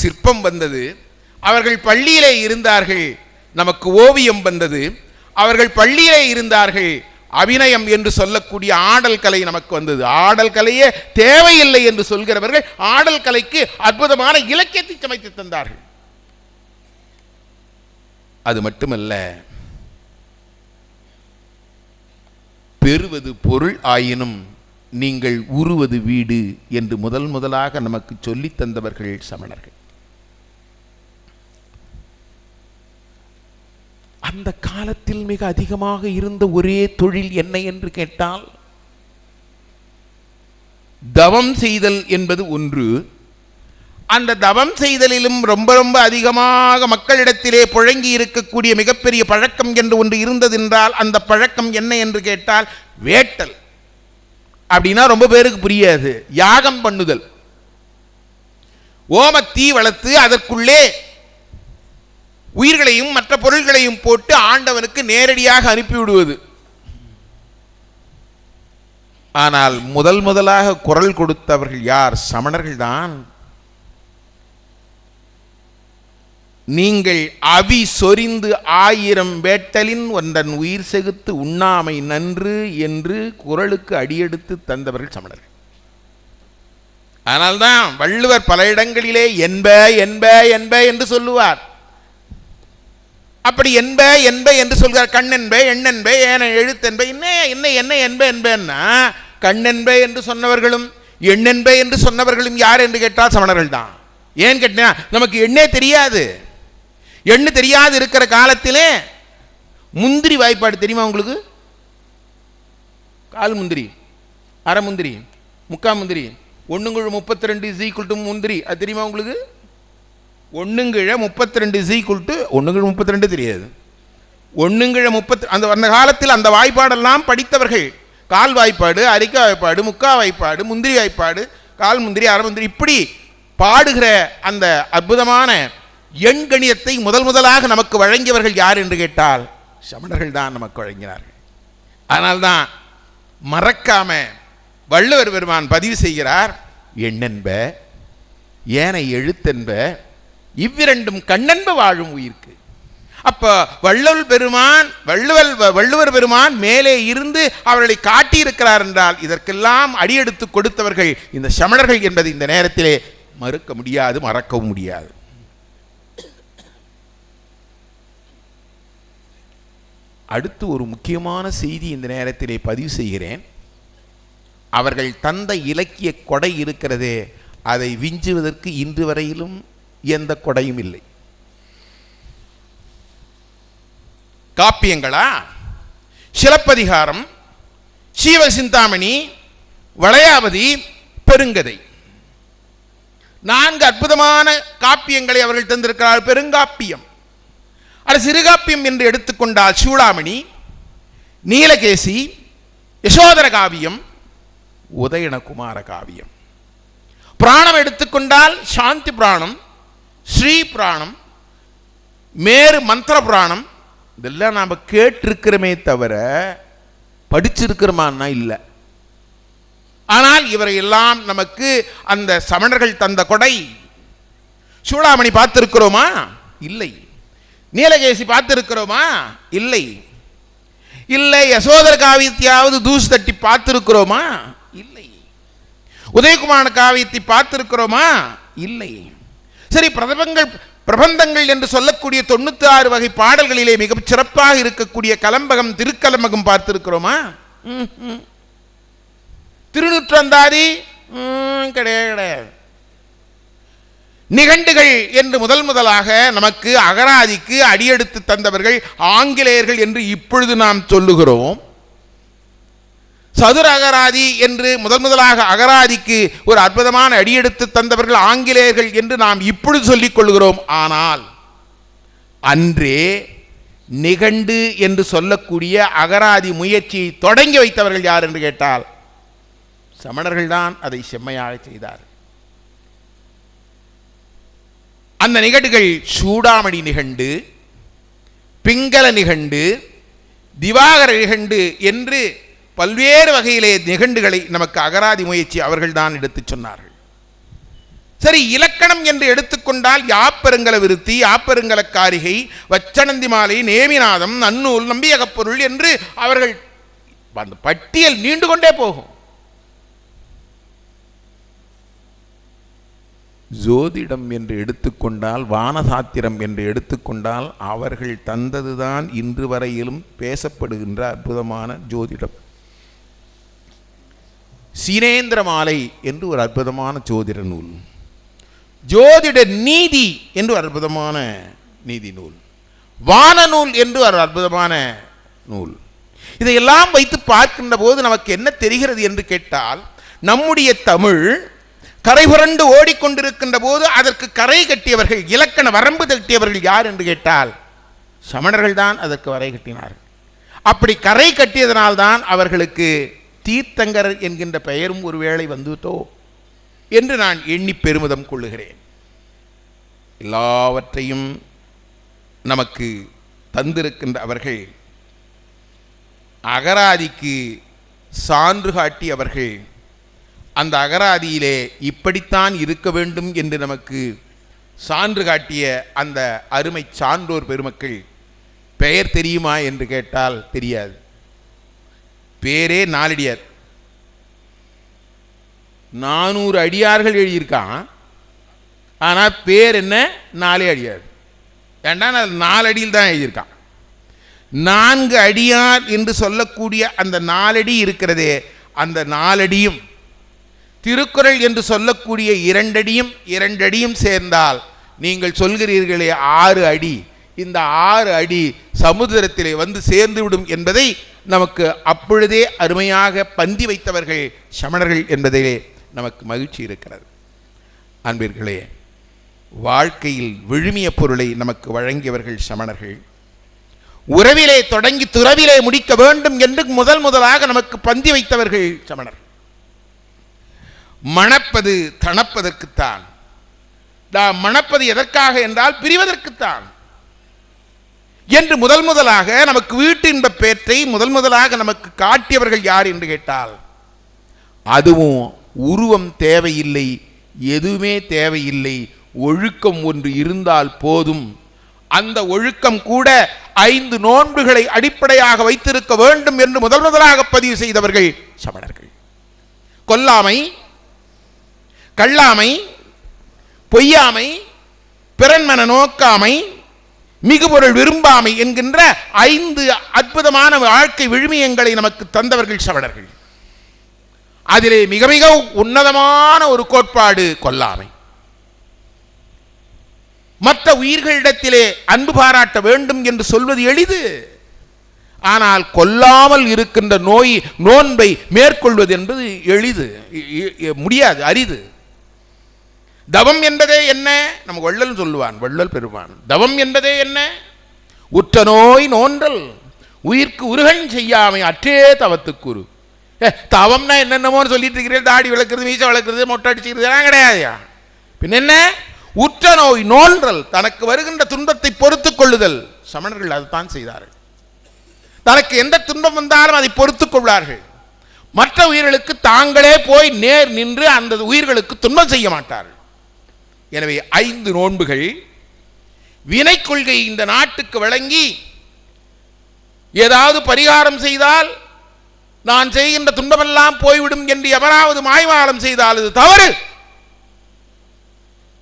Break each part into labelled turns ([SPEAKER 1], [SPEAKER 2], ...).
[SPEAKER 1] சிற்பம் வந்தது. அவர்கள் பள்ளியிலே இருந்தார்கள் நமக்கு ஓவியம் வந்தது. அவர்கள் பள்ளியிலே இருந்தார்கள் அபிநயம் என்று சொல்லக்கூடிய ஆடல் கலை நமக்கு வந்தது. ஆடல் கலையே தேவையில்லை என்று சொல்கிறவர்கள் ஆடல் கலைக்கு அற்புதமான இலக்கியத்தை சமைத்து தந்தார்கள். அது மட்டுமல்ல பெறுவது பொருள் ஆயினும் நீங்கள் உருவது வீடு என்று முதல் முதலாக நமக்கு சொல்லித் தந்தவர்கள் சமணர்கள். அந்த காலத்தில் மிக அதிகமாக இருந்த ஒரே தொழில் என்ன என்று கேட்டால் தவம் செய்தல் என்பது ஒன்று. அந்த தவம் செய்தலிலும் ரொம்ப ரொம்ப அதிகமாக மக்களிடத்திலே புழங்கி இருக்கக்கூடிய மிகப்பெரிய பழக்கம் என்று ஒன்று இருந்ததென்றால் அந்த பழக்கம் என்ன என்று கேட்டால் வேட்டல். அப்படின்னா ரொம்ப பேருக்கு புரியாது. யாகம் பண்ணுதல். ஓமத்தீ வளர்த்து அதற்குள்ளே உயிர்களையும் மற்ற பொருள்களையும் போட்டு ஆண்டவனுக்கு நேரடியாக அனுப்பிவிடுவது. ஆனால் முதல் முதலாக குரல் கொடுத்தவர்கள் யார்? சமணர்கள்தான் நீங்கள் அவி சொரிந்து ஆயிரம் வேட்டலின் ஒன்றன் உயிர் செகுத்து உண்ணாமை நன்று என்று குரலுக்கு அடியெடுத்து தந்தவர்கள் சமணர்கள். ஆனால்தான் வள்ளுவர் பல இடங்களிலே என்ப என்ப என்ப என்று சொல்லுவார். அப்படி என்ப என்ப என்று சொல்கிறார். கண்ணென்ப எண்ணென்ப ஏன எழுத்தென்ப என்ன என்ன என்ன என்ப என்பன்னா கண்ணென்ப என்று சொன்னவர்களும் எண்ணென்ப என்று சொன்னவர்களும் யார் என்று கேட்டால் சமணர்கள் தான். ஏன் கேட்டா நமக்கு எண்ணே தெரியாது. எண்ணு தெரியாது இருக்கிற காலத்திலே முந்திரி வாய்ப்பாடு தெரியுமா உங்களுக்கு? கால் முந்திரி அரை முந்திரி முக்கா முந்திரி ஒன்றுங்குழு முப்பத்தி ரெண்டு ஈக்குவல் டு முந்திரி அது தெரியுமா உங்களுக்கு? ஒன்றுங்கிழ முப்பத்தி ரெண்டு ஈக்குவல் டு ஒன்றுங்கிழ முப்பத்தி ரெண்டு தெரியாது. ஒன்றுங்கிழ முப்பத்தி அந்த அந்த காலத்தில் அந்த வாய்ப்பாடெல்லாம் படித்தவர்கள் கால் வாய்ப்பாடு அரிக்கா வாய்ப்பாடு முக்கா வாய்ப்பாடு முந்திரி வாய்ப்பாடு கால் முந்திரி அரை முந்திரி இப்படி பாடுகிற அந்த அற்புதமான எண்கணியத்தை முதல் முதலாக நமக்கு வழங்கியவர்கள் யார் என்று கேட்டால் சமணர்கள் தான் நமக்கு வழங்கினார்கள். அதனால்தான் மறக்காம வள்ளுவர் பெருமான் பதிவு செய்கிறார் எண்ணென்ப ஏனை எழுத்தென்ப? இவ்விரண்டும் கண்ணன்பு வாழும் உயிர்க்கு. அப்ப வள்ளுவல் பெருமான் வள்ளுவல் வள்ளுவர் பெருமான் மேலே இருந்து அவர்களை காட்டியிருக்கிறார் என்றால் இதற்கெல்லாம் அடியெடுத்து கொடுத்தவர்கள் இந்த சமணர்கள் என்பது இந்த நேரத்திலே மறுக்க முடியாது மறக்கவும் முடியாது. அடுத்து ஒரு முக்கியமான செய்தி இந்த நேரத்திலே பதிவு செய்கிறேன். அவர்கள் தந்த இலக்கிய கொடை இருக்கிறதே அதை விஞ்சுவதற்கு இன்று வரையிலும் எந்த கொடையும் இல்லை. காப்பியங்களா? சிலப்பதிகாரம் சீவசிந்தாமணி வளையாவதி பெருங்கதை. நான்கு அற்புதமான காப்பியங்களை அவர்கள் தந்திருக்கிறார். பெருங்காப்பியம். அது சிறுகாப்பியம் என்று எடுத்துக்கொண்டால் சூடாமணி நீலகேசி யசோதர காவியம் உதயணகுமார காவியம் பிராணம் எடுத்துக்கொண்டால் சாந்தி பிராணம் ஸ்ரீ புராணம் மேரு மந்திர புராணம் இதெல்லாம் நாம் கேட்டிருக்கிறோமே தவிர படிச்சிருக்கிறோமான்னா இல்லை. ஆனால் இவரை எல்லாம் நமக்கு அந்த சமணர்கள் தந்த கொடை. சூடாமணி பார்த்திருக்கிறோமா? இல்லை. நீலகேசி பார்த்திருக்கிறோமா? இல்லை. இல்லை யசோதர காவியத்தையாவது தூசு தட்டி பார்த்திருக்கிறோமா? இல்லை. உதயகுமார காவியத்தை பார்த்திருக்கிறோமா? இல்லை. சரி பிரபங்கள் பிரபந்தங்கள் என்று சொல்லக்கூடிய தொண்ணூத்தி ஆறு வகை பாடல்களிலே மிக சிறப்பாக இருக்கக்கூடிய கலம்பகம் திருக்கலம்பகம் பார்த்திருக்கிறோமா. திருநூற்றந்தாதி கிடையாது கிடையாது. நிகண்டுகள் என்று முதல் முதலாக நமக்கு அகராதிக்கு அடியெடுத்து தந்தவர்கள் ஆங்கிலேயர்கள் என்று இப்பொழுது நாம் சொல்லுகிறோம். சதுர அகராதி என்று முதல் முதலாக அகராதிக்கு ஒரு அற்புதமான அடியெடுத்து தந்தவர்கள் ஆங்கிலேயர்கள் என்று நாம் இப்பொழுது சொல்லிக் கொள்கிறோம். ஆனால் அன்றே நிகண்டு என்று சொல்லக்கூடிய அகராதி முயற்சியை தொடங்கி வைத்தவர்கள் யார் என்று கேட்டால் சமணர்கள்தான் அதை செம்மையாக செய்தார் அந்த நிகண்டுகள் சூடாமணி நிகண்டு பிங்கள நிகண்டு திவாகர நிகண்டு என்று பல்வேறு வகையிலே நிகண்டுகளை நமக்கு அகராதி முயற்சி அவர்கள்தான் எடுத்துச் சொன்னார்கள். சரி இலக்கணம் என்று எடுத்துக்கொண்டால் யாப்பெருங்கல விருத்தி யாப்பெருங்கல காரிகை வச்சனந்தி மாலை நேமிநாதம் நன்னூல் நம்பியகப்பொருள் என்று அவர்கள் அந்த பட்டியல் நீண்டு கொண்டே போகும். ஜோதிடம் என்று எடுத்துக்கொண்டால் வானசாத்திரம் என்று எடுத்துக்கொண்டால் அவர்கள் தந்ததுதான் இன்று வரையிலும் பேசப்படுகின்ற அற்புதமான ஜோதிடம். சீனேந்திர மாலை என்று ஒரு அற்புதமான ஜோதிட நூல். ஜோதிட நீதி என்று ஒரு அற்புதமான நீதி நூல். வான நூல் என்று ஒரு அற்புதமான நூல். இதையெல்லாம் வைத்து பார்க்கின்ற போது நமக்கு என்ன தெரிகிறது என்று கேட்டால் நம்முடைய தமிழ் கரை புரண்டு ஓடிக்கொண்டிருக்கின்ற போது அதற்கு கரை கட்டியவர்கள் இலக்கண வரம்பு கட்டியவர்கள் யார் என்று கேட்டால் சமணர்கள் தான் அதற்கு வரை கட்டினார்கள். அப்படி கரை கட்டியதனால்தான் அவர்களுக்கு தீர்த்தங்கர் என்கின்ற பெயரும் ஒருவேளை வந்துவிட்டோ என்று நான் எண்ணி பெருமிதம் கொள்ளுகிறேன். எல்லாவற்றையும் நமக்கு தந்திருக்கின்ற அவர்கள் அகராதிக்கு சான்று காட்டி அவர்கள் அந்த அகராதியிலே இப்படித்தான் இருக்க வேண்டும் என்று நமக்கு சான்று காட்டிய அந்த அருமை சான்றோர் பெருமக்கள் பெயர் தெரியுமா என்று கேட்டால் தெரியாது. பேரே நாலடியார். நானூறு அடியார்கள் எழுதியிருக்கான். ஆனால் பேர் என்ன? நாலே அடியார். ஏண்டா? நான் நாலு அடியில் தான் எழுதியிருக்கான். நான்கு அடியார் என்று சொல்லக்கூடிய அந்த நாலடி இருக்கிறதே அந்த நாலடியும். திருக்குறள் என்று சொல்லக்கூடிய இரண்டடியும் இரண்டடியும் சேர்ந்தால் நீங்கள் சொல்கிறீர்களே ஆறு அடி. இந்த ஆறு அடி சமுத்திரத்திலே வந்து சேர்ந்துவிடும் என்பதை நமக்கு அப்பொழுதே அருமையாக பந்தி வைத்தவர்கள் சமணர்கள் என்பதிலே நமக்கு மகிழ்ச்சி இருக்கிறது. அன்பிர்களே வாழ்க்கையில் விழுமிய பொருளை நமக்கு வழங்கியவர்கள் சமணர்கள். உறவிலே தொடங்கி துறவிலே முடிக்க வேண்டும் என்று முதல் முதலாக நமக்கு பந்தி வைத்தவர்கள் சமணர். மணப்பது தணப்பதற்குத்தான். மணப்பது எதற்காக என்றால் பிரிவதற்குத்தான். என்று முதல் முதலாக நமக்கு வீட்டு இன்ப பேற்றை முதல் முதலாக நமக்கு காட்டியவர்கள் யார் என்று கேட்டால் அதுவும் உருவம் தேவையில்லை எதுவுமே தேவையில்லை ஒழுக்கம் ஒன்று இருந்தால் போதும். அந்த ஒழுக்கம் கூட ஐந்து நோன்புகளை அடிப்படையாக வைத்திருக்க வேண்டும் என்று முதல் முதலாக பதிவு செய்தவர்கள் சமணர்கள். கொல்லாமை கள்ளாமை பொய்யாமை பிறன்மன நோக்காமை மிகுபொருள் விரும்பாமை என்கின்ற ஐந்து அற்புதமான வாழ்க்கை விழுமியங்களை நமக்கு தந்தவர்கள் சவணர்கள். அதிலே மிக மிக உன்னதமான ஒரு கோட்பாடு கொல்லாமை. மற்ற உயிர்களிடத்திலே அன்பு பாராட்ட வேண்டும் என்று சொல்வது எளிது. ஆனால் கொல்லாமல் இருக்கின்ற நோய் நோன்பை மேற்கொள்வது என்பது எளிது முடியாது அரிது. தவம் என்பதே என்ன? நம்ம வள்ளல் சொல்லுவான் வள்ளல் பெறுவான் தவம் என்பதே என்ன? உற்ற நோய் நோன்றல். உயிர்க்கு உருகன் செய்யாமை அற்றே தவத்துக்குரு ஏ தவம்னா என்னென்னமோன்னு சொல்லிட்டு இருக்கிறேன் தாடி விளக்குறது மீசை வளர்க்குறது மொட்டை அடிச்சுக்கிறது எல்லாம் கிடையாதுயா? பின் என்ன? உற்ற நோய் நோன்றல். தனக்கு வருகின்ற துன்பத்தை பொறுத்துக் கொள்ளுதல். சமணர்கள் அதுதான் செய்தார்கள். தனக்கு எந்த துன்பம் வந்தாலும் அதை பொறுத்துக் கொள்வார்கள் மற்ற உயிர்களுக்கு தாங்களே போய் நேர் நின்று அந்த உயிர்களுக்கு துன்பம் செய்ய மாட்டார்கள். எனவே ஐந்து நோன்புகள் வினை கொள்கை இந்த நாட்டுக்கு வழங்கி ஏதாவது பரிகாரம் செய்தால் நான் செய்கின்ற துன்பமெல்லாம் போய்விடும் என்று எவராவது மாய்வாளம் செய்தால் இது தவறு.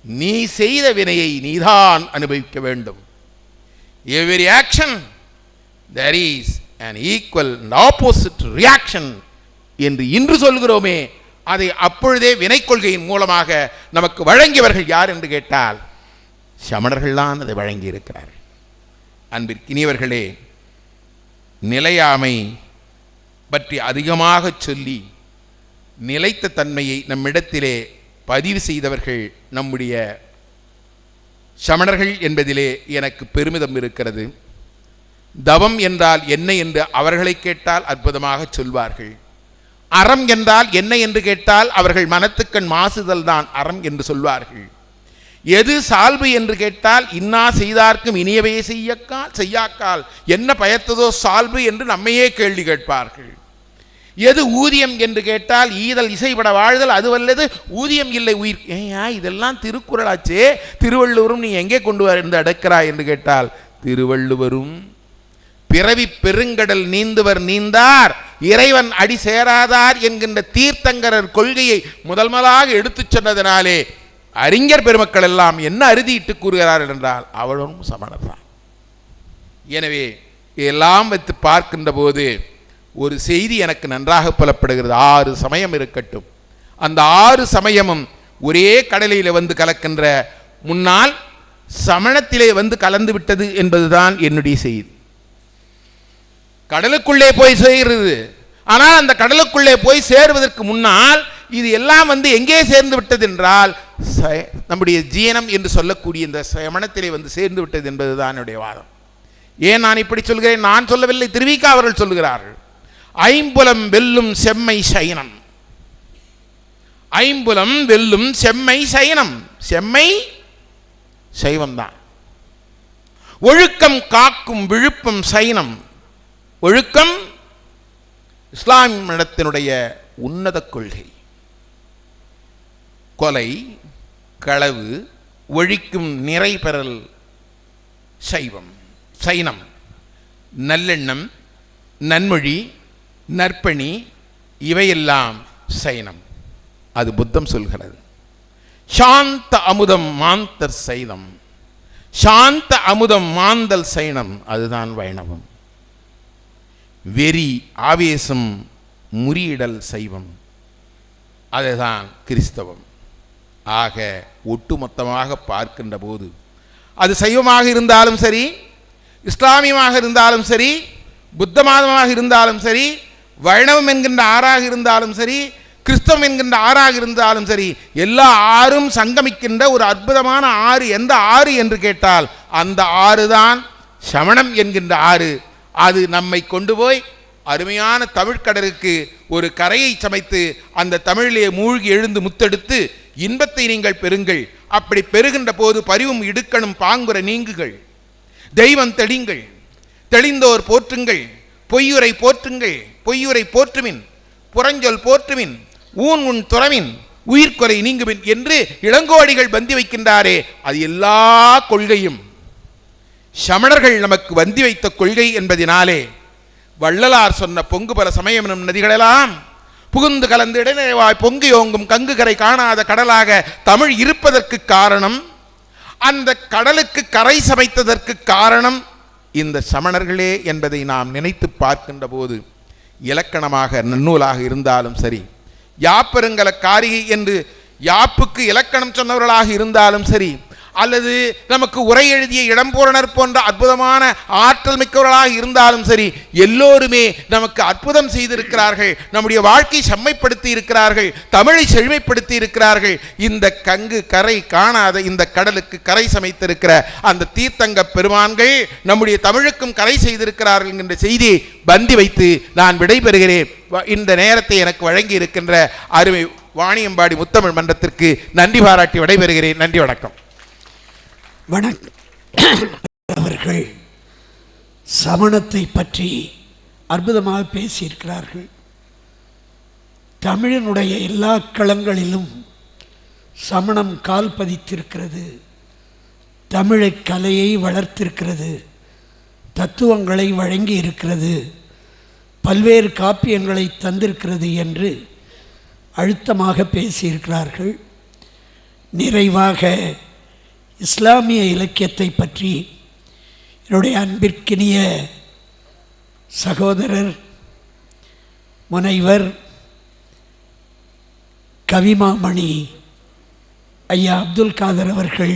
[SPEAKER 1] நீ செய்த வினையை நீதான் அனுபவிக்க வேண்டும். Every action there is an equal opposite reaction என்று இன்று சொல்கிறோமே அதை அப்பொழுதே வினை கொள்கையின் மூலமாக நமக்கு வழங்கியவர்கள் யார் என்று கேட்டால் சமணர்கள்தான் அதை வழங்கி இருக்கிறார்கள் அன்பிற்கினியவர்களே நிலையாமை பற்றி அதிகமாக சொல்லி நிலைத்த தன்மையை நம்மிடத்திலே பதிவு செய்தவர்கள் நம்முடைய சமணர்கள் என்பதிலே எனக்கு பெருமிதம் இருக்கிறது. தவம் என்றால் என்ன என்று அவர்களை கேட்டால் அற்புதமாக சொல்வார்கள். அறம் என்றால் என்ன என்று கேட்டால் அவர்கள் மனத்துக்கண் மாசுதல் தான் அறம் என்று சொல்வார்கள். எது சால்பு என்று கேட்டால் இன்னா செய்தார்க்கும் இனியவே செய்யக்கால் செய்யாக்கால். என்ன பயத்ததோ சால்பு என்று நம்மையே கேள்வி கேட்பார்கள். எது ஊதியம் என்று கேட்டால் ஈதல் இசைப்பட வாழ்தல் அது வல்லது ஊதியம் இல்லை உயிர். ஏயா இதெல்லாம் திருக்குறளாச்சே. திருவள்ளுவரும் நீ எங்கே கொண்டு வந்து அடக்கிறாய் என்று கேட்டால் திருவள்ளுவரும் பிறவி பெருங்கடல் நீந்துவர் நீந்தார். இறைவன் அடி சேராதார் என்கின்ற தீர்த்தங்கரர் கொள்கையை முதல் முதலாக எடுத்துச் சொன்னதனாலே அறிஞர் பெருமக்கள் எல்லாம் என்ன அறுதியிட்டு கூறுகிறார் என்றால் அவளும் சமணர் தான் எனவே எல்லாம் வைத்து பார்க்கின்ற போது ஒரு செய்தி எனக்கு நன்றாக புலப்படுகிறது. ஆறு சமயம் இருக்கட்டும். அந்த ஆறு சமயமும் ஒரே கடலையில் வந்து கலக்கின்ற முன்னால் சமணத்திலே வந்து கலந்து விட்டது என்பதுதான் என்னுடைய செய்தி. கடலுக்குள்ளே போய் சேர்கிறது. ஆனால் அந்த கடலுக்குள்ளே போய் சேருவதற்கு முன்னால் இது எல்லாம் வந்து எங்கே சேர்ந்து விட்டது என்றால் ச- நம்முடைய ஜீனம் என்று சொல்லக்கூடிய இந்த சமணத்திலே வந்து சேர்ந்து விட்டது என்பதுதான் என்னுடைய வாதம். ஏன் நான் இப்படி சொல்கிறேன்? நான் சொல்லவில்லை திருவிக்கா அவர்கள் சொல்கிறார்கள். ஐம்புலம் வெல்லும் செம்மை சைனம் ஐம்புலம் வெல்லும் செம்மை சைனம் செம்மை சைவம்தான். ஒழுக்கம் காக்கும் விழுப்பம் சைனம் ஒழுக்கம் இஸ்லாம் மதத்தினுடைய உன்னத கொள்கை. கொலை களவு ஒழிக்கும் நிறை பெறல் சைவம் சைனம் நல்லெண்ணம் நன்மொழி நற்பணி இவையெல்லாம் சைனம். அது புத்தம் சொல்கிறது. சாந்த அமுதம் மாந்தர் சைனம் சாந்த அமுதம் மாந்தல் சைனம் அதுதான் வைணவம். வெறி ஆவேசம் முறியிடல் சைவம். அதுதான் கிறிஸ்தவம். ஆக ஒட்டுமொத்தமாக பார்க்கின்ற போது அது சைவமாக இருந்தாலும் சரி இஸ்லாமியமாக இருந்தாலும் சரி புத்த மதமாக இருந்தாலும் சரி வைணவம் என்கின்ற ஆறாக இருந்தாலும் சரி கிறிஸ்தவம் என்கின்ற ஆறாக இருந்தாலும் சரி எல்லா ஆறும் சங்கமிக்கின்ற ஒரு அற்புதமான ஆறு எந்த ஆறு என்று கேட்டால் அந்த ஆறு தான் சமணம் என்கின்ற ஆறு. அது நம்மை கொண்டு போய் அருமையான தமிழ்க்கடலுக்கு ஒரு கரையை சமைத்து அந்த தமிழிலே மூழ்கி எழுந்து முத்தெடுத்து இன்பத்தை நீங்கள் பெறுங்கள். அப்படி பெறுகின்ற போது பரிவும் இடுக்கணும் பாங்குற நீங்குகள். தெய்வம் தெளிங்கள். தெளிந்தோர் போற்றுங்கள். பொய்யுரை போற்றுங்கள். பொய்யுரை போற்றுமின். புறஞ்சொல் போற்றுமின். ஊன் உன் துறவின். உயிர்க்குறை நீங்குமின் என்று இளங்கோடிகள் பந்தி வைக்கின்றாரே அது எல்லா கொள்கையும். சமணர்கள் நமக்கு வந்தி வைத்த கொள்கை என்பதினாலே வள்ளலார் சொன்ன பொங்கு பல சமயம் நதிகளெல்லாம் புகுந்து கலந்து இடைநிலைவாய் பொங்கி ஓங்கும் கங்கு கரை காணாத கடலாக தமிழ் இருப்பதற்கு காரணம் அந்த கடலுக்கு கரை சமைத்ததற்கு காரணம் இந்த சமணர்களே என்பதை நாம் நினைத்து பார்க்கின்ற போது இலக்கணமாக நன்னூலாக இருந்தாலும் சரி யாப்பெருங்கல காரிகை என்று யாப்புக்கு இலக்கணம் சொன்னவர்களாக இருந்தாலும் சரி அல்லது நமக்கு உரை எழுதிய இடம்பூரணர் போன்ற அற்புதமான ஆற்றல் மிக்கவர்களாக இருந்தாலும் சரி எல்லோருமே நமக்கு அற்புதம் செய்திருக்கிறார்கள் நம்முடைய வாழ்க்கை செம்மைப்படுத்தி இருக்கிறார்கள் தமிழை செழுமைப்படுத்தி இருக்கிறார்கள். இந்த கங்கு கரை காணாத இந்த கடலுக்கு கரை சமைத்திருக்கிற அந்த தீர்த்தங்க பெருமான்கள் நம்முடைய தமிழுக்கும் கரை செய்திருக்கிறார்கள் என்கின்ற செய்தியை பந்தி வைத்து நான் விடைபெறுகிறேன். வ- இந்த நேரத்தை எனக்கு வழங்கி இருக்கின்ற அருமை வாணியம்பாடி முத்தமிழ் மன்றத்திற்கு நன்றி பாராட்டி விடைபெறுகிறேன். நன்றி வணக்கம்.
[SPEAKER 2] வணக்கம். அவர்கள் சமணத்தை பற்றி அற்புதமாக பேசியிருக்கிறார்கள். தமிழினுடைய எல்லா களங்களிலும் சமணம் கால் பதித்திருக்கிறது. தமிழை கலையை வளர்த்திருக்கிறது. தத்துவங்களை வழங்கி இருக்கிறது பல்வேறு காப்பியங்களை தந்திருக்கிறது என்று அழுத்தமாக பேசியிருக்கிறார்கள். நிறைவாக இஸ்லாமிய இலக்கியத்தை பற்றி என்னுடைய அன்பிற்கினிய சகோதரர் முனைவர் கவிமாமணி ஐயா அப்துல் காதர் அவர்கள்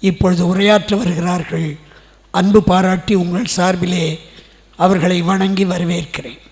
[SPEAKER 2] இப்பொழுது உரையாற்ற வருகிறார்கள். அன்பு பாராட்டி உங்கள் சார்பிலே அவர்களை வணங்கி வரவேற்கிறேன்.